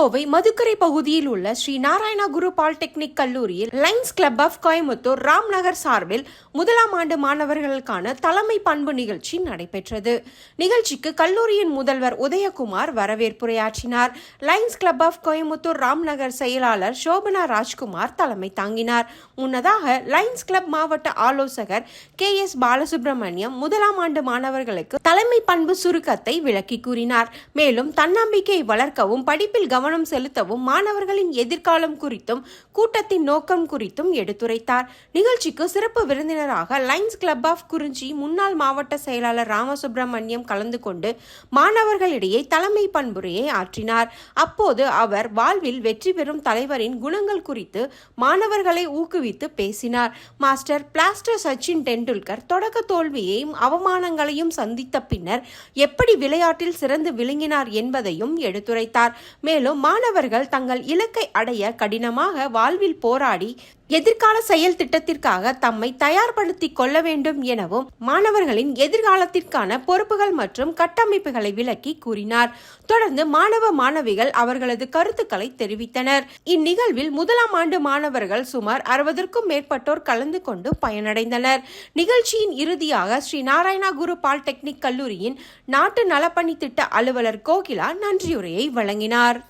கோவை மதுக்கரை பகுதியில் உள்ள ஸ்ரீ நாராயணா குரு பாலிடெக்னிக் கல்லூரியில் lions club of Coimbatore Ramnagar சார்பில் முதலாம் ஆண்டு மாணவர்களுக்கான தலைமை பண்பு நிகழ்ச்சி நடைபெற்றது. நிகழ்ச்சிக்கு கல்லூரியின் முதல்வர் Udayakumar வரவேற்புரையாற்றினார். Lions club of Coimbatore Ramnagar செயலாளர் சோபனா ராஜ்குமார் தலைமை தாங்கினார். முன்னதாக லைன்ஸ் கிளப் மாவட்ட ஆலோசகர் கே எஸ் பாலசுப்ரமணியம் முதலாம் ஆண்டு மாணவர்களுக்கு தலைமை பண்பு சுருக்கத்தை விளக்கி கூறினார். மேலும் தன்னம்பிக்கை வளர்க்கவும் படிப்பில் கவனம் செலுத்தவும் மாணவர்களின் எதிர்காலம் குறித்தும் கூட்டத்தின் நோக்கம் குறித்தும் எடுத்துரைத்தார். நிகழ்ச்சிக்கு சிறப்பு விருந்தினராக லைன்ஸ் கிளப் ஆஃப் குறிஞ்சி முன்னாள் மாவட்ட செயலாளர் ராமசுப்ரமணியம் கலந்து கொண்டு மாணவர்களிடையே தலைமை பண்புரையை ஆற்றினார். அப்போது அவர் வாழ்வில் வெற்றி பெறும் தலைவரின் குணங்கள் குறித்து மாணவர்களை ஊக்குவித்து பேசினார். மாஸ்டர் பிளாஸ்டர் சச்சின் டெண்டுல்கர் தொடக்க தோல்வியையும் அவமானங்களையும் சந்தித்த பின்னர் எப்படி விளையாட்டில் சிறந்து விளங்கினார் என்பதையும் எடுத்துரைத்தார். மேலும் மாணவர்கள் தங்கள் இலக்கை அடைய கடினமாக வாழ்வில் போராடி எதிர்கால செயல் திட்டத்திற்காக தம்மை தயார்படுத்தி கொள்ள வேண்டும் எனவும் மாணவர்களின் எதிர்காலத்திற்கான பொறுப்புகள் மற்றும் கட்டமைப்புகளை விளக்கி கூறினார். தொடர்ந்து மாணவ மாணவிகள் அவர்களது கருத்துக்களை தெரிவித்தனர். இந்நிகழ்வில் முதலாம் ஆண்டு மாணவர்கள் சுமார் அறுபதற்கும் மேற்பட்டோர் கலந்து கொண்டு பயனடைந்தனர். நிகழ்ச்சியின் இறுதியாக ஸ்ரீ நாராயணா குரு பாலிடெக்னிக் கல்லூரியின் நாட்டு நலப்பணி திட்ட அலுவலர் கோகிலா நன்றியுரையை வழங்கினார்.